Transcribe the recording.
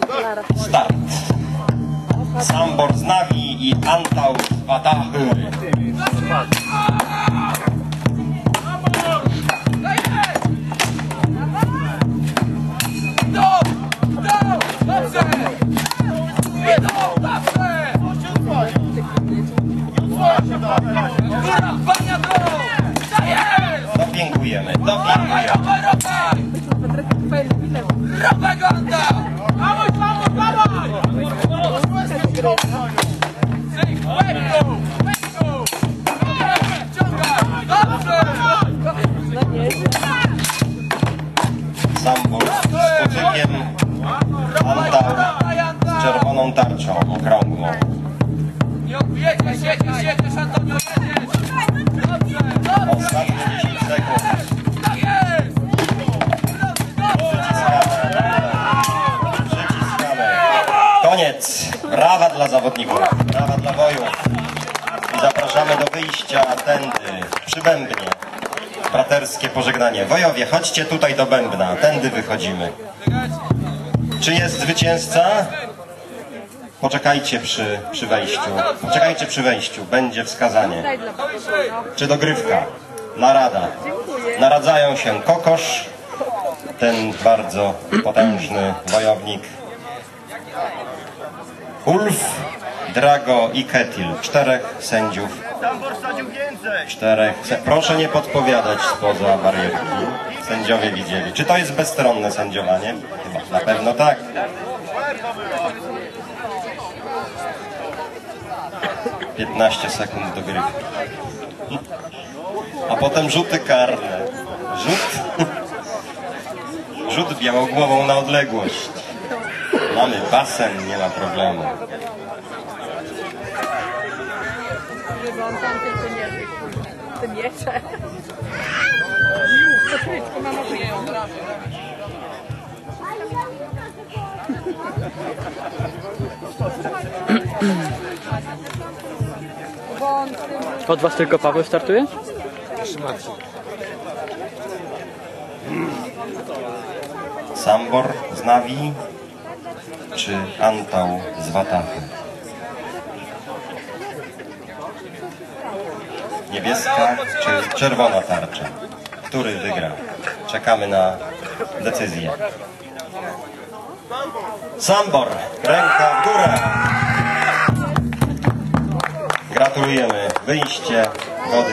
Wukolara. start. Sambor z Nawi i Antał z Watachy. Dopingujemy, Sambor z kucykiem, Antał z czerwoną tarczą okrągłą. Nie odbijecie, siedzisz, siedzisz, Antonio, jedziesz! Dobrze, dobrze! Ostatnie 10 sekund. Jest! Dobrze, dobrze! Przyciskamy. Koniec. Brawa dla zawodników. Brawa dla wojów. I zapraszamy do wyjścia tędy, przy Bębnie. Braterskie pożegnanie. Wojowie, chodźcie tutaj do Bębna. Tędy wychodzimy. Czy jest zwycięzca? Poczekajcie przy, przy wejściu. Poczekajcie przy wejściu. Będzie wskazanie. Czy dogrywka? Narada. Naradzają się Kokosz, ten bardzo potężny wojownik. Ulf, Drago i Ketil. Czterech sędziów. Czterech. Proszę nie podpowiadać spoza barierki. Sędziowie widzieli. Czy to jest bezstronne sędziowanie? Chyba na pewno tak. Piętnaście sekund dogrywki. A potem rzuty karne. Rzut. Rzut białogłową na odległość. Mamy basen, nie ma problemu. żeby on tam tylko nie. Te miecze. Mama Od was tylko Paweł startuje? Sambor z Nawi czy Antał z Watachy? Niebieska czy czerwona tarcza? Który wygra? Czekamy na decyzję. Sambor, ręka w górę. Gratulujemy. Wyjście